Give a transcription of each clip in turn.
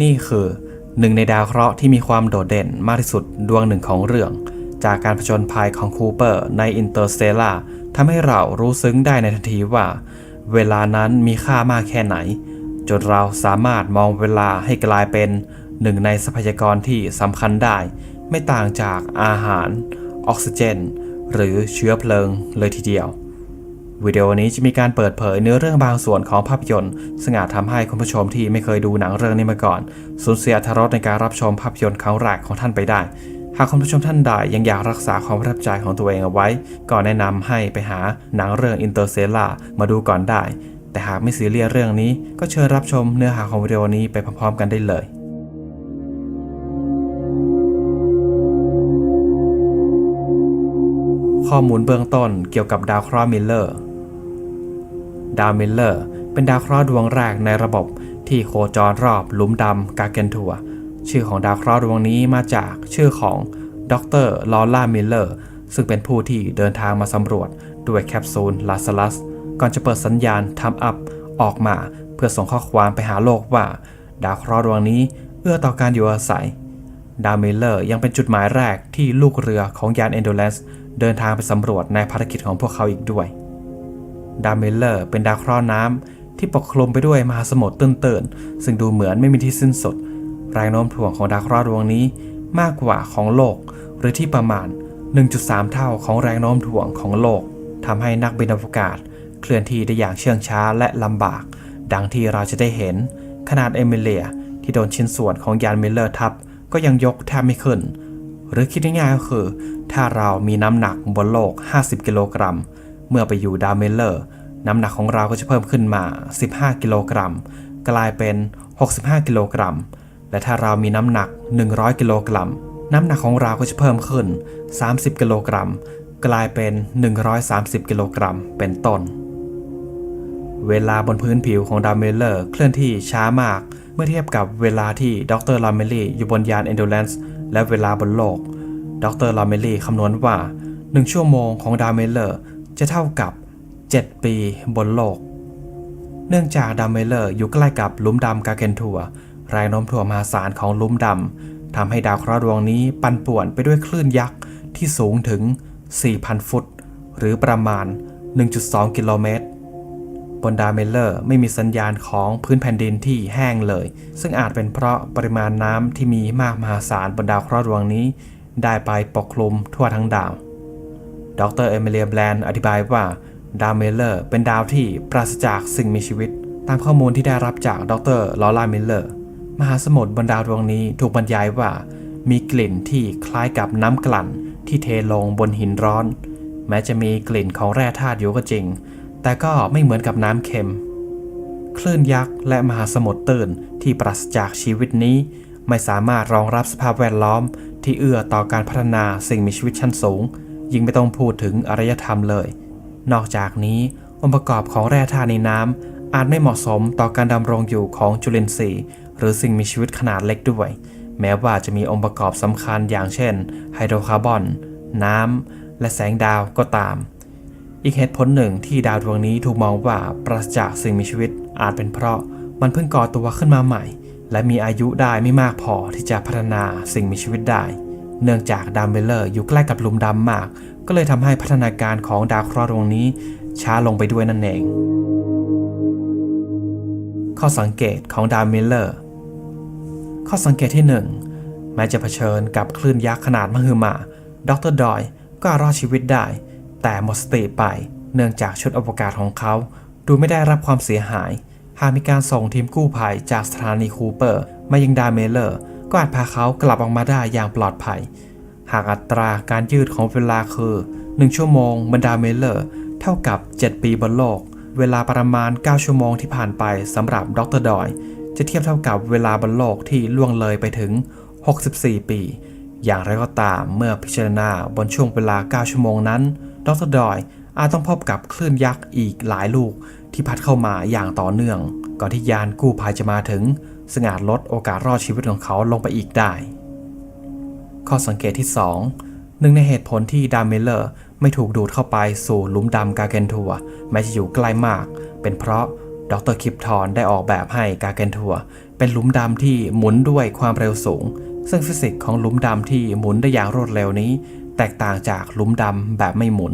นี่คือหนึ่งในดาวเคราะห์ที่มีความโดดเด่นมากที่สุดดวงหนึ่งของเรื่อง จากการผจญภัยของคูเปอร์ในอินเตอร์สเตลาทำให้เรารู้ซึ้งได้ในทันทีว่า เวลานั้นมีค่ามากแค่ไหน จนเราสามารถมองเวลาให้กลายเป็นหนึ่งในทรัพยากรที่สำคัญได้ ไม่ต่างจากอาหาร ออกซิเจน หรือเชื้อเพลิงเลยทีเดียว วิดีโอนี้จะมีการเปิดเผยเนื้อเรื่องบางส่วนของภาพยนตร์ ซึ่งอาจทำให้คุณผู้ชมที่ไม่เคยดูหนังเรื่องนี้มาก่อน สูญเสียอรรถรสในการรับชมภาพยนตร์ครั้งแรกของท่านไปได้ หากคุณผู้ชมท่านใดยังอยากรักษาความประทับใจของตัวเองเอาไว้ ก็แนะนำให้ไปหาหนังเรื่อง Interstellar มาดูก่อนได้ แต่หากไม่ซีเรียสเรื่องนี้ ก็เชิญรับชมเนื้อหาของวิดีโอนี้ไปพร้อมๆ กันได้เลยข้อมูลเบื้องต้นเกี่ยวกับดาวเคราะห์มิลเลอร์ ดาวมิลเลอร์ เป็นดาวเคราะห์ดวงแรกในระบบที่โคจรรอบหลุมดำกาเกนทัว ชื่อของดาวเคราะห์ดวงนี้มาจากชื่อของดรลอร่ามิลเลอร์ ซึ่งเป็นผู้ที่เดินทางมาสำรวจด้วยแคปซูลลาซาลัส ก่อนจะเปิดสัญญาณทำอัพออกมา เพื่อส่งข้อความไปหาโลกว่า ดาวเคราะห์ดวงนี้เอื้อต่อการอยู่อาศัย ดาวมิลเลอร์ยังเป็นจุดหมายแรกที่ลูกเรือของยาน Endurance เดินทางไปสำรวจในภารกิจของพวกเขาอีกด้วย ดาวมิลเลอร์เป็นดาวเคราะห์น้ำที่ปกคลุมไปด้วยมหาสมุทรตื้นๆ ซึ่งดูเหมือนไม่มีที่สิ้นสุด แรงโน้มถ่วงของดาวเคราะห์ดวงนี้มากกว่าของโลก หรือที่ประมาณ 1.3 เท่าของแรงโน้มถ่วงของโลกทำให้นักบินอวกาศ เคลื่อนที่ได้อย่างเชื่องช้าและลำบาก ดังที่เราจะได้เห็น ขนาดเอมิเลีย ที่โดนชิ้นส่วนของยานเมลเลอร์ทับก็ยังยกแทบไม่ขึ้น หรือคิดง่ายๆก็คือ ถ้าเรามีน้ำหนักบนโลก 50 กิโลกรัม เมื่อไปอยู่ดาวมิลเลอร์ น้ำหนักของเราก็จะเพิ่มขึ้นมา 15 กิโลกรัม กลายเป็น 65 กิโลกรัม และถ้าเรามีน้ำหนัก 100 กิโลกรัม น้ำหนักของเราก็จะเพิ่มขึ้น 30 กิโลกรัม กลายเป็น 130 กิโลกรัม เป็นต้น เวลาบนพื้นผิวของดาวมิลเลอร์เคลื่อนที่ช้ามาก เมื่อเทียบกับเวลาที่ดรลาเมลี่อยู่บนยาน Endurance และเวลาบนโลก ดรลาเมลี่คำนวณว่า 1 ชั่วโมงของดาวมิลเลอร์ จะเท่ากับ 7 ปีบนโลก เนื่องจากดามิลเลอร์อยู่ใกล้กับลุมดำกาเกนทัวแรงโน้มถ่วงมหาศาลของลุมดำทำให้ดาวเคราะห์ดวงนี้ปั่นป่วนไปด้วยคลื่นยักษ์ที่สูงถึง 4,000 ฟุต หรือประมาณ 1.2 กิโลเมตร บนดาวเมลเลอร์ไม่มีสัญญาณของพื้นแผ่นดินที่แห้งเลย ซึ่งอาจเป็นเพราะปริมาณน้ำที่มีมากมหาศาลบนดาวเคราะห์ดวงนี้ ได้ไปปกคลุมทั่วทั้งดาว ดรเอเมเลียแบรนด์อธิบายว่าดาวเมลเลอร์เป็นดาวที่ปราศจากสิ่งมีชีวิต ตามข้อมูลที่ได้รับจากดรลอร่ามิลเลอร์มหาสมุทรบนดาวดวงนี้ถูกบรรยายว่ามีกลิ่นที่คล้ายกับน้ำกลั่นที่เทลงบนหินร้อน แม้จะมีกลิ่นของแร่ธาตุอยู่ก็จริง แต่ก็ไม่เหมือนกับน้ำเค็ม คลื่นยักษ์และมหาสมุทรตื้นที่ปราศจากชีวิตนี้ ไม่สามารถรองรับสภาพแวดล้อมที่เอื้อต่อการพัฒนาสิ่งมีชีวิตชั้นสูง ยิ่งไม่ต้องพูดถึงอารยธรรมเลย นอกจากนี้องค์ประกอบของแร่ธาตุในน้ำอาจไม่เหมาะสมต่อการดำรงอยู่ของจุลินทรีย์ หรือสิ่งมีชีวิตขนาดเล็กด้วย แม้ว่าจะมีองค์ประกอบสำคัญอย่างเช่น ไฮโดรคาร์บอน น้ำ และแสงดาวก็ตาม อีกเหตุผลหนึ่งที่ดาวดวงนี้ถูกมองว่าปราศจากสิ่งมีชีวิตอาจเป็นเพราะมันเพิ่งก่อตัวขึ้นมาใหม่ และมีอายุได้ไม่มากพอที่จะพัฒนาสิ่งมีชีวิตได้ เนื่องจากดาวเมลเลอร์อยู่ใกล้กับหลุมดำมาก ก็เลยทำให้พัฒนาการของดาวเคราะห์ดวงนี้ช้าลงไปด้วยนั่นเอง ข้อสังเกตของดาวมิลเลอร์ ข้อสังเกตที่ 1 แม้จะเผชิญกับคลื่นยักษ์ขนาดมหึมา ดรดอยก็รอดชีวิตได้ แต่หมดสติไป เนื่องจากชุดอวกาศของเขาดูไม่ได้รับความเสียหาย หากมีการส่งทีมกู้ภัยจากสถานีคูเปอร์มายังดาวเมลเลอร์ ก็อาจพาเขากลับออกมาได้อย่างปลอดภัย หากอัตราการยืดของเวลาคือ 1 ชั่วโมงบนดาวเมเลอร์ เท่ากับ 7 ปีบนโลก เวลาประมาณ 9 ชั่วโมงที่ผ่านไปสำหรับดรดอย จะเทียบเท่ากับเวลาบนโลกที่ล่วงเลยไปถึง 64 ปี อย่างไรก็ตามเมื่อพิจารณาบนช่วงเวลา 9 ชั่วโมงนั้นดรดอยอาจต้องพบกับคลื่นยักษ์อีกหลายลูกที่พัดเข้ามาอย่างต่อเนื่อง ก่อนที่ยานกู้ภัยจะมาถึง ซึ่งอาจลดโอกาสรอดชีวิตของเขาลงไปอีกได้ ข้อสังเกตที่ 2 หนึ่งในเหตุผลที่ดามเมลเลอร์ไม่ถูกดูดเข้าไปสู่หลุมดำกาเกนทัวแม้จะอยู่ใกล้มาก เป็นเพราะดรคิปทอนได้ออกแบบให้กาเกนทัวเป็นหลุมดำที่หมุนด้วยความเร็วสูง ซึ่งฟิสิกส์ของหลุมดำที่หมุนได้อย่างรวดเร็วนี้ แตกต่างจากหลุมดำแบบไม่หมุน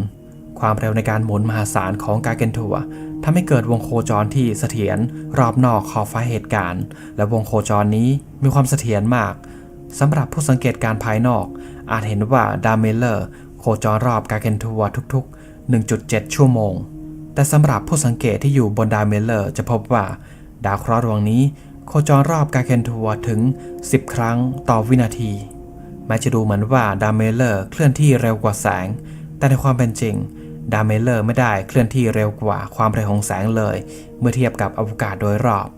ความเร็วในการหมุนมหาศาลของกาเกนทัว ทำให้เกิดวงโคจรที่เสถียรรอบนอกขอบฟ้าเหตุการณ์ และวงโคจรนี้มีความเสถียรมากสำหรับผู้สังเกตการภายนอก อาจเห็นว่าดาวเมลเลอร์โคจรรอบกาเกนทัวทุกๆ 1.7 ชั่วโมง แต่สำหรับผู้สังเกตที่อยู่บนดาวเมลเลอร์จะพบว่าดาวเคราะห์ดวงนี้ โคจรรอบกาเกนทัวถึง 10 ครั้งต่อวินาทีแม้จะดูเหมือนว่าดาวเมลเลอร์เคลื่อนที่เร็วกว่าแสง แต่ในความเป็นจริง ดาเมเลอร์ไม่ได้เคลื่อนที่เร็วกว่าความเร็วของแสงเลย เมื่อเทียบกับอวกาศโดยรอบ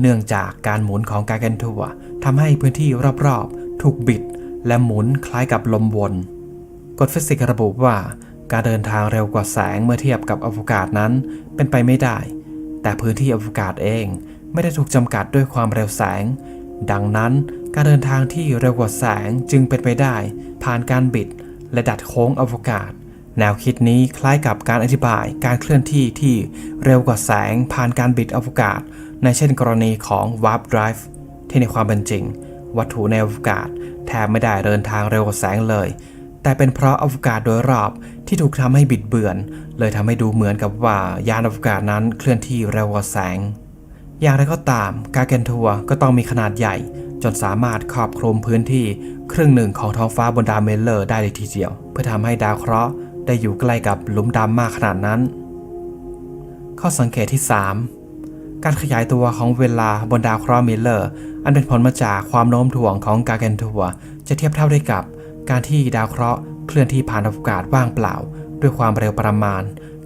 เนื่องจากการหมุนของกาเกนทัวทำให้พื้นที่รอบๆ ถูกบิด และหมุนคล้ายกับลมวนกฎฟิสิกส์ระบุว่า การเดินทางเร็วกว่าแสงเมื่อเทียบกับอวกาศนั้นเป็นไปไม่ได้ แต่พื้นที่อวกาศเองไม่ได้ถูกจำกัดด้วยความเร็วแสง ดังนั้นการเดินทางที่เร็วกว่าแสงจึงเป็นไปได้ ผ่านการบิดและดัดโค้งอวกาศ แนวคิดนี้คล้ายกับการอธิบายการเคลื่อนที่ที่เร็วกว่าแสงผ่านการบิดอวกาศ ในเช่นกรณีของ warp drive ที่ในความเป็นจริง วัตถุในอวกาศแทบไม่ได้เดินทางเร็วกว่าแสงเลย แต่เป็นเพราะอวกาศโดยรอบที่ถูกทำให้บิดเบือน เลยทำให้ดูเหมือนกับว่ายานอวกาศนั้นเคลื่อนที่เร็วกว่าแสง อย่างไรก็ตาม กาเกนทัวก็ต้องมีขนาดใหญ่ จนสามารถครอบคลุมพื้นที่ครึ่งหนึ่งของท้องฟ้าบนดาวเมลเลอร์ได้เลยทีเดียว เพื่อทำให้ดาวเคราะห์ ได้อยู่ใกล้กับหลุมดำมากขนาดนั้น ข้อสังเกตที่ 3 การขยายตัวของเวลาบนดาวเคราะห์มิลเลอร์ อันเป็นผลมาจากความโน้มถ่วงของกาเกนทัวจะเทียบเท่าได้กับการที่ดาวเคราะห์เคลื่อนที่ผ่านอวกาศว่างเปล่า ด้วยความเร็วประมาณ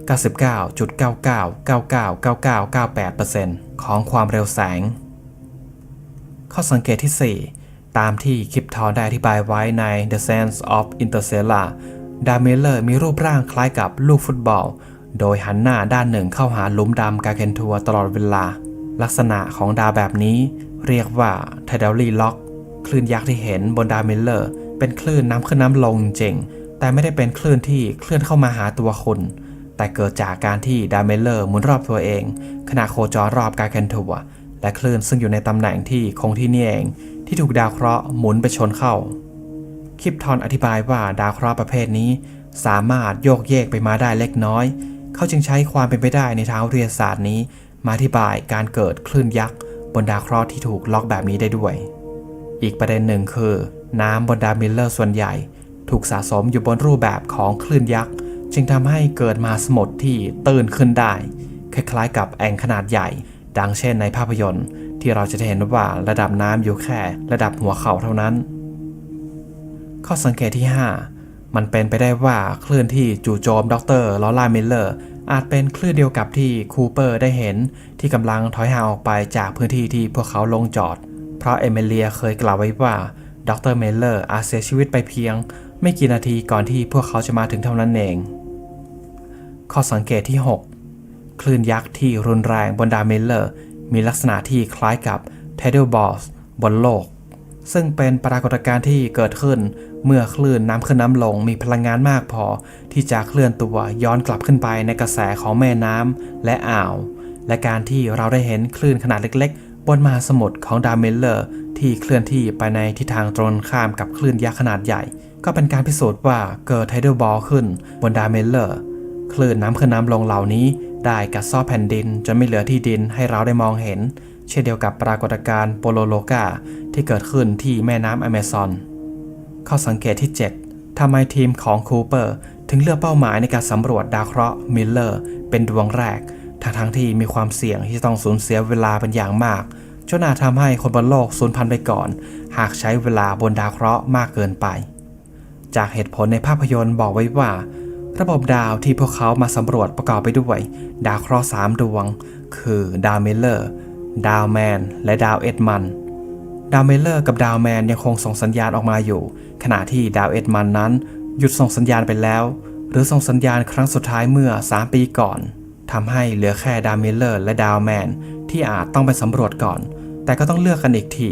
99.99999998%ของความเร็วแสง ข้อสังเกตที่ 4 ตามที่คลิปทอนได้อธิบายไว้ใน The Sense of Interstellar ดาเมเลอร์มีรูปร่างคล้ายกับลูกฟุตบอล โดยหันหน้าด้านหนึ่งเข้าหาหลุมดำกาเคนทัวตลอดเวลา ลักษณะของดาวแบบนี้ เรียกว่า Tidally Lock คลื่นยักษ์ที่เห็นบนดาเมเลอร์ เป็นคลื่นน้ำขึ้นน้ำลงจริง แต่ไม่ได้เป็นคลื่นที่เคลื่อนเข้ามาหาตัวคุณ แต่เกิดจากการที่ดาเมเลอร์หมุนรอบตัวเอง ขณะโคจรรอบกาเคนทัวและคลื่นซึ่งอยู่ในตำแหน่งที่คงที่นี่เอง ที่ถูกดาวเคราะห์หมุนไปชนเข้า คลิปทอนอธิบายว่าดาวเคราะห์ประเภทนี้ สามารถโยกเยกไปมาได้เล็กน้อย เขาจึงใช้ความเป็นไปได้ในทางวิทยาศาสตร์นี้ มาอธิบายการเกิดคลื่นยักษ์บนดาวเคราะห์ที่ถูกล็อกแบบนี้ได้ด้วย อีกประเด็นหนึ่งคือ น้ำบนดาวมิลเลอร์ส่วนใหญ่ ถูกสะสมอยู่บนรูปแบบของคลื่นยักษ์จึงทำให้เกิดมหาสมุทรที่ตื่นขึ้นได้ คล้ายๆ กับแอ่งขนาดใหญ่ ดังเช่นในภาพยนตร์ ที่เราจะเห็นว่าระดับน้ำอยู่แค่ ระดับหัวเข่าเท่านั้น ข้อสังเกตที่ 5 มันเป็นไปได้ว่าคลื่นที่จู่โจมดรลอร่ามิลเลอร์อาจเป็นคลื่นเดียวกับที่คูเปอร์ได้เห็น ที่กำลังถอยห่างออกไปจากพื้นที่ที่พวกเขาลงจอด เพราะเอมิเลียเคยกล่าวไว้ว่าดรมิลเลอร์อาจเสียชีวิตไปเพียง ไม่กี่นาทีก่อนที่พวกเขาจะมาถึงเท่านั้นเอง ข้อสังเกตที่ 6 คลื่นยักษ์ที่รุนแรงบนดาวมิลเลอร์มีลักษณะที่คล้ายกับ tidal balls บนโลก ซึ่งเป็นปรากฏการณ์ที่เกิดขึ้น เมื่อคลื่นน้ำขึ้นน้ำลงมีพลังงานมากพอ ที่จะเคลื่อนตัวย้อนกลับขึ้นไปในกระแสของแม่น้ำและอ่าว และการที่เราได้เห็นคลื่นขนาดเล็กๆ บนมหาสมุทรของดาวเมลเลอร์ ที่เคลื่อนที่ไปในทิศทางตรงข้ามกับคลื่นยักษ์ขนาดใหญ่ ก็เป็นการพิสูจน์ว่าเกิดไทเดลบอลขึ้นบนดาวเมลเลอร์คลื่นน้ำขึ้นน้ำลงเหล่านี้ ได้กัดซ้อแผ่นดินจนไม่เหลือที่ดินให้เราได้มองเห็น เช่นเดียวกับปรากฏการณ์โปโลโลกาที่เกิดขึ้นที่แม่น้ำอเมซอน ข้อสังเกตที่ 7 ทำไมทีมของคูเปอร์ ถึงเลือกเป้าหมายในการสำรวจดาวเคราะห์มิลเลอร์ เป็นดวงแรก ทั้งทั้งที่มีความเสี่ยงที่จะต้องสูญเสียเวลาเป็นอย่างมากจนอาจทำให้คนบนโลกสูญพันธุ์ไปก่อน หากใช้เวลาบนดาวเคราะห์มากเกินไป จากเหตุผลในภาพยนตร์บอกไว้ว่า ระบบดาวที่พวกเขามาสำรวจประกอบไปด้วย ดาวเคราะห์สามดวง คือดาวมิลเลอร์ ดาวแมน และดาวเอ็ดมันดาวเมเลอร์กับดาวแมนยังคงส่งสัญญาณออกมาอยู่ ขณะที่ดาวเอ็ดมันนั้นหยุดส่งสัญญาณไปแล้ว หรือส่งสัญญาณครั้งสุดท้ายเมื่อ 3 ปีก่อนทำให้เหลือแค่ดาวเมเลอร์และดาวแมนที่อาจต้องไปสำรวจก่อน แต่ก็ต้องเลือกกันอีกที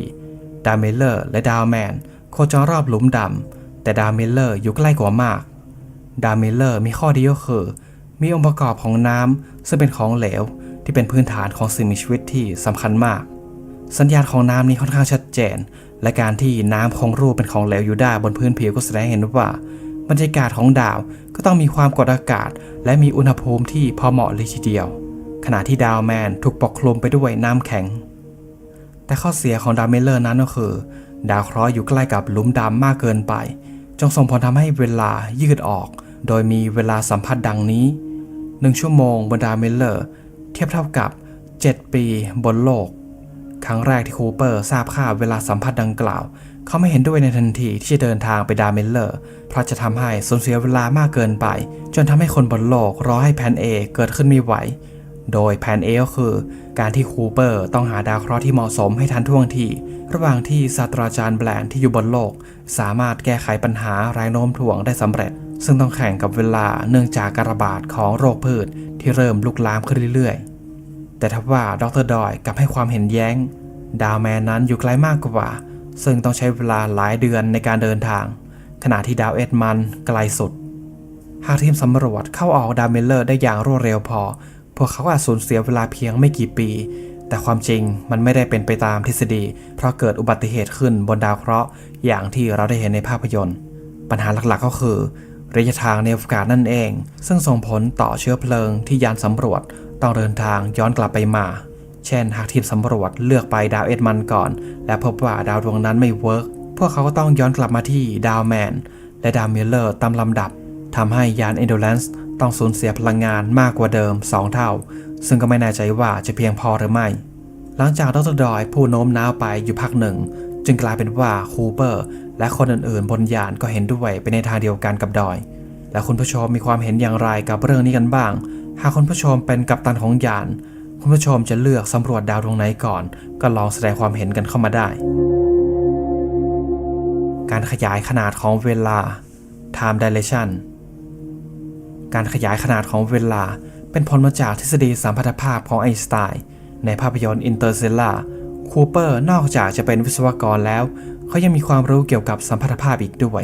ดาวเมเลอร์และดาวแมนโคจรรอบหลุมดำแต่ดาวเมเลอร์อยู่ใกล้กว่ามาก ดาวเมเลอร์มีข้อดีก็คือ มีองค์ประกอบของน้ำซึ่งเป็นของเหลว ที่เป็นพื้นฐานของสิ่งมีชีวิตที่สำคัญมาก สัญญาณของน้ำนี้ค่อนข้างชัดเจน และการที่น้ำคงรูปเป็นของเหลวอยู่ได้บนพื้นผิวก็แสดงเห็นว่าบรรยากาศของดาวก็ต้องมีความกดอากาศ และมีอุณหภูมิที่พอเหมาะเลยทีเดียว ขณะที่ดาวแมนถูกปกคลุมไปด้วยน้ำแข็ง แต่ข้อเสียของดาวเมลเลอร์นั้นก็คือ ดาวเคราะห์อยู่ใกล้กับหลุมดำมากเกินไป จงส่งผลทำให้เวลายืดออก โดยมีเวลาสัมผัสดังนี้ 1 ชั่วโมงบนดาวเมลเลอร์ เทียบเท่ากับ 7 ปีบนโลก ครั้งแรกที่คูเปอร์ทราบค่าวเวลาสัมผัสดังกล่าว เขาไม่เห็นด้วยในทันทีที่จะเดินทางไปดาวเมลเลอร์ เพราะจะทำให้สูญเสียเวลามากเกินไป จนทำให้คนบนโลกรอให้แผน A เกิดขึ้นไม่ไหว โดยแผน A ก็คือ การที่คูเปอร์ต้องหาดาวเคราะห์ที่เหมาะสมให้ทันท่วงทีระหว่างที่ศาสตราจารย์แบรนที่อยู่บนโลก สามารถแก้ไขปัญหาแรงโน้มถ่วงได้สำเร็จ ซึ่งต้องแข่งกับเวลาเนื่องจากการระบาดของโรคพืชที่เริ่มลุกลามขึ้นเรื่อยๆ แต่ทว่าดรดอยกลับให้ความเห็นแย้ง ดาวแมนนั้นอยู่ไกลมากกว่า ซึ่งต้องใช้เวลาหลายเดือนในการเดินทาง ขณะที่ดาวเอ็ดมันไกลสุด หากทีมสำรวจเข้าออกดาวเมลเลอร์ได้อย่างรวดเร็วพอ พวกเขาอาจสูญเสียเวลาเพียงไม่กี่ปี แต่ความจริงมันไม่ได้เป็นไปตามทฤษฎี เพราะเกิดอุบัติเหตุขึ้นบนดาวเคราะห์อย่างที่เราได้เห็นในภาพยนตร์ ปัญหาหลักๆก็คือ ระยะทางในอวกาศนั่นเอง ซึ่งส่งผลต่อเชื้อเพลิงที่ยานสำรวจต้องเดินทางย้อนกลับไปมา เช่น หากทีมสำรวจเลือกไปดาวเอ็ดมันก่อน และพบว่าดาวดวงนั้นไม่เวิร์กพวกเขาก็ต้องย้อนกลับมาที่ดาวแมน และดาวมิลเลอร์ตามลำดับทำให้ยาน Endurance ต้องสูญเสียพลังงานมากกว่าเดิม 2 เท่า ซึ่งก็ไม่แน่ใจว่าจะเพียงพอหรือไม่ หลังจากดรดอยผู้โน้มน้าวไปอยู่พักหนึ่ง จึงกลายเป็นว่าคูเปอร์ และคนอื่นๆ บนยานก็เห็นด้วยไปในทางเดียวกันกับดอย และคุณผู้ชมมีความเห็นอย่างไรกับเรื่องนี้กันบ้าง หากคุณผู้ชมเป็นกัปตันของยาน คุณผู้ชมจะเลือกสำรวจดาวดวงไหนก่อน ก็ลองแสดงความเห็นกันเข้ามาได้ การขยายขนาดของเวลา time dilation การขยายขนาดของเวลาเป็นผลมาจากทฤษฎีสัมพัทธภาพของไอน์สไตน์ในภาพยนตร์ Interstellar คูเปอร์นอกจากจะเป็นวิศวกรแล้ว เขายังมีความรู้เกี่ยวกับสัมพัทธภาพอีกด้วย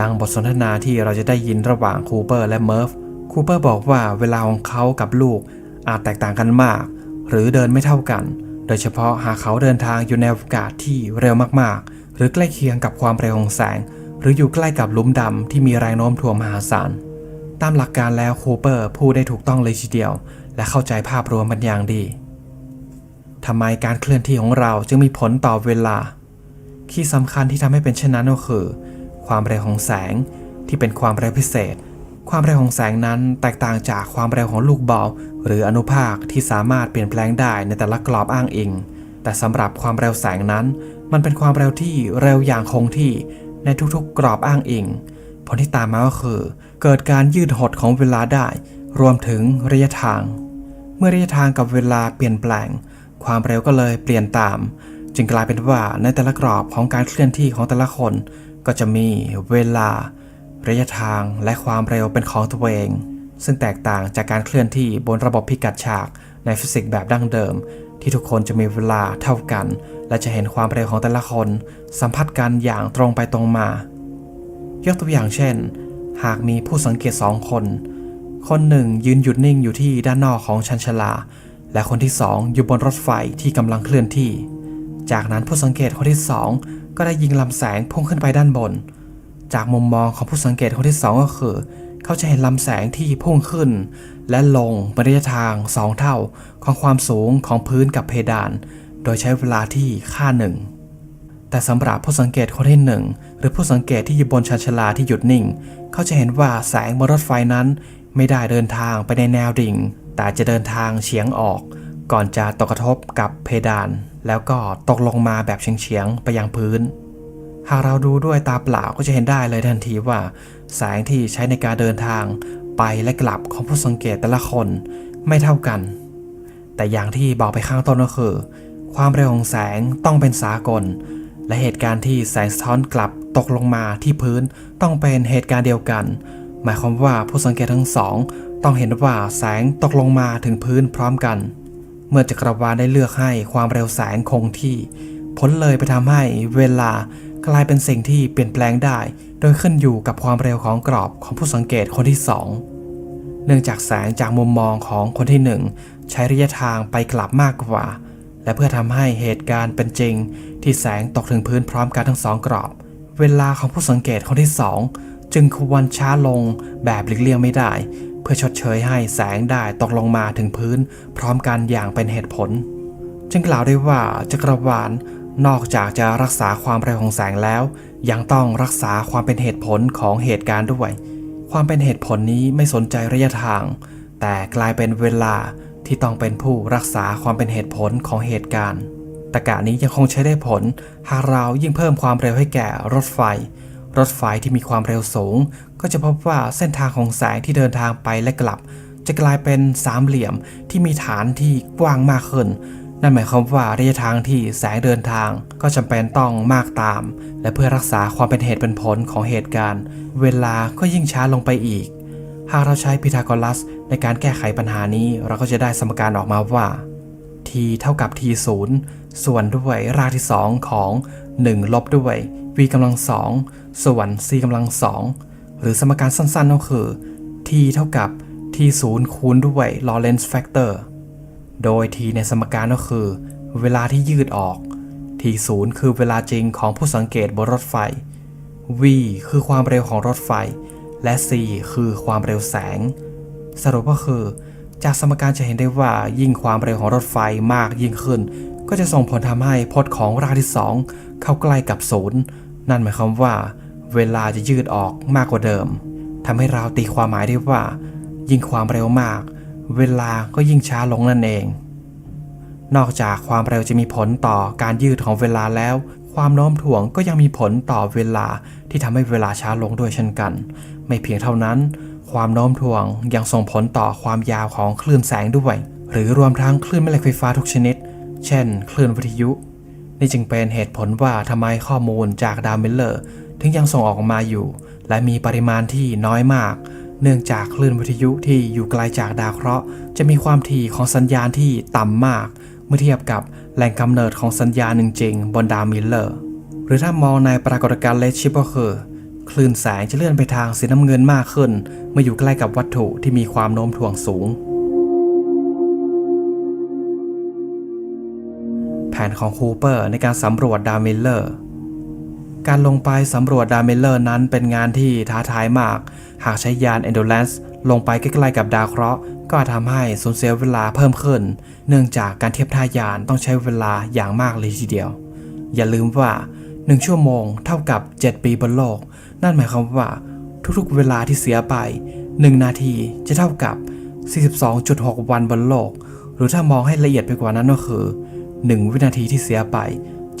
ดังบทสนทนาที่เราจะได้ยินระหว่างคูเปอร์และเมิร์ฟ คูเปอร์บอกว่าเวลาของเขากับลูกอาจแตกต่างกันมาก หรือเดินไม่เท่ากัน โดยเฉพาะหากเขาเดินทางอยู่ในอวกาศที่เร็วมากๆ หรือใกล้เคียงกับความเร็วของแสง หรืออยู่ใกล้กับลุมดำที่มีแรงโน้มถ่วงมหาศาล ตามหลักการแล้วคูเปอร์พูดได้ถูกต้องเลยทีเดียว และเข้าใจภาพรวมมันอย่างดีทำไมการเคลื่อนที่ของเราจึงมีผลต่อเวลา คีย์สำคัญที่ทำให้เป็นเช่นนั้นก็คือ ความเร็วของแสงที่เป็นความเร็วพิเศษ ความเร็วของแสงนั้นแตกต่างจากความเร็วของลูกบอลหรืออนุภาคที่สามารถเปลี่ยนแปลงได้ในแต่ละกรอบอ้างอิง แต่สำหรับความเร็วแสงนั้น มันเป็นความเร็วที่เร็วอย่างคงที่ในทุกๆ กรอบอ้างอิง ผลที่ตามมาก็คือ เกิดการยืดหดของเวลาได้ รวมถึงระยะทาง เมื่อระยะทางกับเวลาเปลี่ยนแปลง ความเร็วก็เลยเปลี่ยนตาม จึงกลายเป็นว่าในแต่ละกรอบของการเคลื่อนที่ของแต่ละคน ก็จะมีเวลา ระยะทางและความเร็วเป็นของตัวเอง ซึ่งแตกต่างจากการเคลื่อนที่บนระบบพิกัดฉากในฟิสิกส์แบบดั้งเดิม ที่ทุกคนจะมีเวลาเท่ากัน และจะเห็นความเร็วของแต่ละคน สัมผัสกันอย่างตรงไปตรงมา ยกตัวอย่างเช่น หากมีผู้สังเกตสองคน คนหนึ่งยืนหยุดนิ่งอยู่ที่ด้านนอกของชันชลา และคนที่สองอยู่บนรถไฟที่กำลังเคลื่อนที่ จากนั้นผู้สังเกตคนที่สองก็ได้ยิงลำแสงพุ่งขึ้นไปด้านบน จากมุมมองของผู้สังเกตคนที่สองก็คือ เขาจะเห็นลำแสงที่พุ่งขึ้น และลงเป็นระยะทางสองเท่าของความสูงของพื้นกับเพดาน โดยใช้เวลาที่ค่าหนึ่งแต่สำหรับผู้สังเกตคนที่หนึ่งหรือผู้สังเกตที่อยู่บนชานชาลาที่หยุดนิ่ง เขาจะเห็นว่าแสงบนรถไฟนั้น ไม่ได้เดินทางไปในแนวดิ่ง แต่จะเดินทางเฉียงออก ก่อนจะตกกระทบกับเพดาน แล้วก็ตกลงมาแบบเฉียงๆไปยังพื้น หากเราดูด้วยตาเปล่าก็จะเห็นได้เลยทันทีว่า แสงที่ใช้ในการเดินทางไปและกลับของผู้สังเกตแต่ละคนไม่เท่ากัน แต่อย่างที่บอกไปข้างต้นก็คือ ความเร็วของแสงต้องเป็นสากล และเหตุการณ์ที่แสงสะท้อนกลับตกลงมาที่พื้นต้องเป็นเหตุการณ์เดียวกัน หมายความว่าผู้สังเกตทั้งสอง ต้องเห็นว่าแสงตกลงมาถึงพื้นพร้อมกัน มื่อจักรวาลได้เลือกให้ความเร็วแสงคงที่ ผลเลยไปทำให้เวลากลายเป็นสิ่งที่เปลี่ยนแปลงได้ โดยขึ้นอยู่กับความเร็วของกรอบของผู้สังเกตคนที่สองเนื่องจากแสงจากมุมมองของคนที่หนึ่งใช้ระยะทางไปกลับมากกว่า และเพื่อทำให้เหตุการณ์เป็นจริง ที่แสงตกถึงพื้นพร้อมกันทั้งสองกรอบ เวลาของผู้สังเกตคนที่สองจึงควรช้าลงแบบหลีกเลี่ยงไม่ได้ เพื่อชดเชยให้แสงได้ตกลงมาถึงพื้น พร้อมกันอย่างเป็นเหตุผล จึงกล่าวได้ว่าจักรวาลนอกจากจะรักษาความเร็วของแสงแล้ว ยังต้องรักษาความเป็นเหตุผลของเหตุการณ์ด้วย ความเป็นเหตุผลนี้ไม่สนใจระยะทาง แต่กลายเป็นเวลาที่ต้องเป็นผู้รักษาความเป็นเหตุผลของเหตุการณ์ตรกะนี้ยังคงใช้ได้ผล หากเรายิ่งเพิ่มความเร็วให้แก่รถไฟ รถไฟที่มีความเร็วสูง ก็จะพบว่าเส้นทางของแสงที่เดินทางไปและกลับ จะกลายเป็นสามเหลี่ยมที่มีฐานที่กว้างมากขึ้น นั่นหมายความว่าระยะทางที่แสงเดินทาง ก็จำเป็นต้องมากตาม และเพื่อรักษาความเป็นเหตุเป็นผลของเหตุการณ์ เวลาก็ยิ่งช้าลงไปอีก หากเราใช้พีทาโกรัส ในการแก้ไขปัญหานี้เราก็จะได้สมการออกมาว่า t เท่ากับ t 0ส่วนด้วยรากที่ 2 ของ 1 ลบด้วย v กำลังสองส่วน c กำลังสองหรือสมการสั้นๆก็คือ t เท่ากับ t 0คูณด้วย Lorentz factor โดย t ในสมการก็คือ เวลาที่ยืดออก t 0คือเวลาจริงของผู้สังเกตบนรถไฟ v คือความเร็วของรถไฟ และ c คือความเร็วแสง สรุปก็คือ จากสมการจะเห็นได้ว่ายิ่งความเร็วของรถไฟมากยิ่งขึ้น ก็จะส่งผลทำให้พจน์ของรากที่ 2 เข้าใกล้กับศูนย์ นั่นหมายความว่า เวลาจะยืดออกมากกว่าเดิมทำให้เราตีความหมายได้ว่า ยิ่งความเร็วมาก เวลาก็ยิ่งช้าลงนั่นเอง นอกจากความเร็วจะมีผลต่อการยืดของเวลาแล้ว ความโน้มถ่วงก็ยังมีผลต่อเวลาที่ทำให้เวลาช้าลงด้วยเช่นกัน ไม่เพียงเท่านั้น ความโน้มถ่วงยังส่งผลต่อความยาวของคลื่นแสงด้วย หรือรวมทั้งคลื่นแม่เหล็กไฟฟ้าทุกชนิด เช่น คลื่นวิทยุ นี่จึงเป็นเหตุผลว่าทำไมข้อมูลจากดาวมิลเลอร์ ถึงยังส่งออกมาอยู่ และมีปริมาณที่น้อยมาก เนื่องจากคลื่นวิทยุที่อยู่ไกลจากดาวเคราะห์ จะมีความถี่ของสัญญาณที่ต่ำมาก เมื่อเทียบกับแหล่งกำเนิดของสัญญาณจริงๆบนดาวมิลเลอร์ หรือถ้ามองในปรากฏการณ์เลดชิปก็คือคลื่นแสงจะเลื่อนไปทางสีน้ำเงินมากขึ้น เมื่ออยู่ใกล้กับวัตถุที่มีความโน้มถ่วงสูง แผนของคูเปอร์ในการสำรวจดาวมิลเลอร์การลงไปสำรวจดาวมิลเลอร์นั้นเป็นงานที่ท้าทายมาก หากใช้ยาน Endurance ลงไปใกล้ๆกับดาวเคราะห์ก็อาจทำให้สูญเสียเวลาเพิ่มขึ้น เนื่องจากการเทียบท่ายานต้องใช้เวลาอย่างมากเลยทีเดียว อย่าลืมว่า 1 ชั่วโมงเท่ากับ 7 ปีบนโลก นั่นหมายความว่าทุกๆเวลาที่เสียไป 1 นาทีจะเท่ากับ 42.6 วันบนโลก หรือถ้ามองให้ละเอียดไปกว่านั้นก็คือ 1 วินาทีที่เสียไป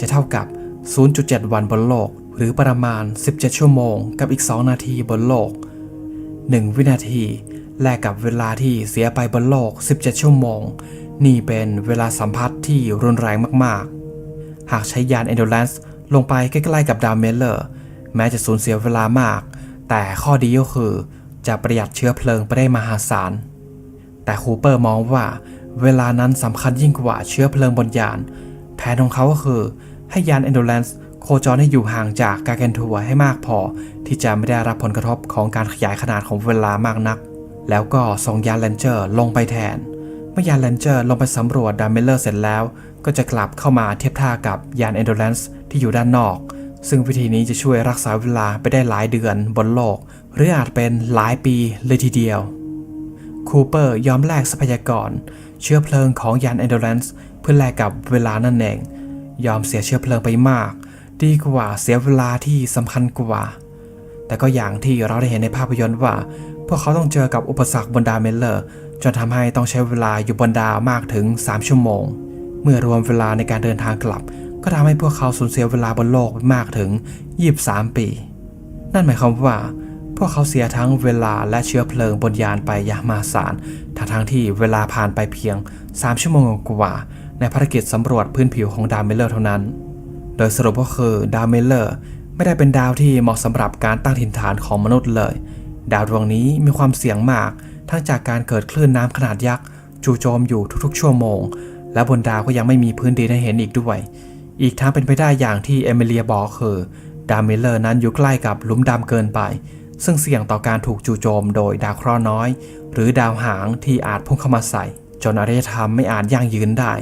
จะเท่ากับ 0.7 วันบนโลก หรือประมาณ 17 ชั่วโมง กับอีก 2 นาทีบนโลก 1 วินาที แลกกับเวลาที่เสียไปบนโลก 17 ชั่วโมง นี่เป็นเวลาสัมพัทธ์ที่รุนแรงมากๆ หากใช้ยาน Endurance ลงไปใกล้ๆกับดาวเมลเลอร์ แม้จะสูญเสียเวลามาก แต่ข้อดีก็คือจะประหยัดเชื้อเพลิงไปได้มหาศาล แต่คูเปอร์มองว่า เวลานั้นสำคัญยิ่งกว่าเชื้อเพลิงบนยาน แผนของเขาก็คือ ให้ยาน Endurance โคจรให้อยู่ห่างจากกาเกนทัวให้มากพอ ที่จะไม่ได้รับผลกระทบของการขยายขนาดของเวลามากนัก แล้วก็ส่งยานแลนเจอร์ลงไปแทน เมื่อยานแลนเจอร์ลงไปสำรวจดามเมลเลอร์เสร็จแล้ว ก็จะกลับเข้ามาเทียบท่ากับยาน Endurance ที่อยู่ด้านนอก ซึ่งวิธีนี้จะช่วยรักษาเวลาไปได้หลายเดือนบนโลก หรืออาจเป็นหลายปีเลยทีเดียวคูเปอร์ยอมแลกทรัพยากร เชื้อเพลิงของยาน Endurance เพื่อแลกกับเวลานั่นเอง ยอมเสียเชื้อเพลิงไปมาก ดีกว่าเสียเวลาที่สำคัญกว่า แต่ก็อย่างที่เราได้เห็นในภาพยนตร์ว่า พวกเขาต้องเจอกับอุปสรรคบนดาวเมลเลอร์จนทำให้ต้องใช้เวลาอยู่บนดาวมากถึง 3 ชั่วโมง เมื่อรวมเวลาในการเดินทางกลับ ก็ทำให้พวกเขาสูญเสียเวลาบนโลกมากถึง 23 ปี นั่นหมายความว่า พวกเขาเสียทั้งเวลาและเชื้อเพลิงบนยานไปยามาศาลทั้งทั้งที่เวลาผ่านไปเพียง 3 ชั่วโมงกว่า ในภารกิจสำรวจพื้นผิวของดาวเมลเลอร์เท่านั้น โดยสรุปก็คือดาวเมลเลอร์ไม่ได้เป็นดาวที่เหมาะสำหรับการตั้งถิ่นฐานของมนุษย์เลย ดาวดวงนี้มีความเสี่ยงมาก ทั้งจากการเกิดคลื่นน้ำขนาดยักษ์จู่โจมอยู่ทุกๆ ชั่วโมง และบนดาวก็ยังไม่มีพื้นดินให้เห็นอีกด้วย อีกทั้งเป็นไปได้อย่างที่เอมิเลียบอกคือดาวเมลเลอร์นั้นอยู่ใกล้กับหลุมดำเกินไป ซึ่งเสี่ยงต่อการถูกจู่โจมโดยดาวเคราะห์น้อย หรือดาวหางที่อาจพุ่งเข้ามาใส่ จนอารยธรรมไม่อาจยั่งยืนได้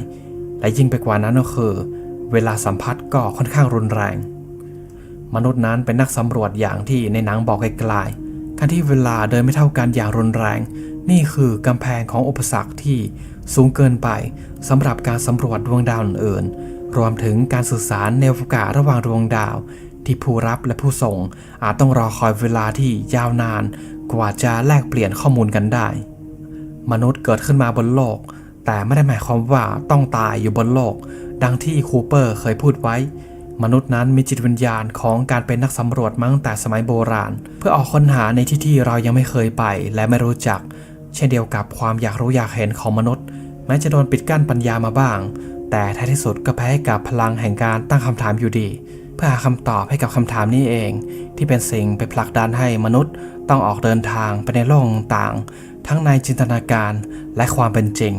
และยิ่งไปกว่านั้นก็คือ เวลาสัมผัสก็ค่อนข้างรุนแรง มนุษย์นั้นเป็นนักสำรวจอย่างที่ในหนังบอกไกลๆการที่เวลาเดินไม่เท่ากันอย่างรุนแรง นี่คือกำแพงของอุปสรรคที่สูงเกินไปสำหรับการสำรวจดวงดาวอื่นๆรวมถึงการสื่อสารในอวกาศระหว่างดวงดาว ที่ผู้รับและผู้ส่งอาจต้องรอคอยเวลาที่ยาวนาน กว่าจะแลกเปลี่ยนข้อมูลกันได้ มนุษย์เกิดขึ้นมาบนโลก แต่ไม่ได้หมายความว่าต้องตายอยู่บนโลก ดังที่คูเปอร์เคยพูดไว้ มนุษย์นั้นมีจิตวิญญาณของการเป็นนักสำรวจมาตั้งแต่สมัยโบราณ เพื่อออกค้นหาในที่ที่เรายังไม่เคยไปและไม่รู้จัก เช่นเดียวกับความอยากรู้อยากเห็นของมนุษย์ แม้จะโดนปิดกั้นปัญญามาบ้าง แต่ท้ายที่สุดก็แพ้กับพลังแห่งการตั้งคำถามอยู่ดี พื่อหาคำตอบให้กับคำถามนี้เอง ที่เป็นสิ่งไปผลักดันให้มนุษย์ต้องออกเดินทางไปในโลกต่าง ทั้งในจินตนาการและความเป็นจริง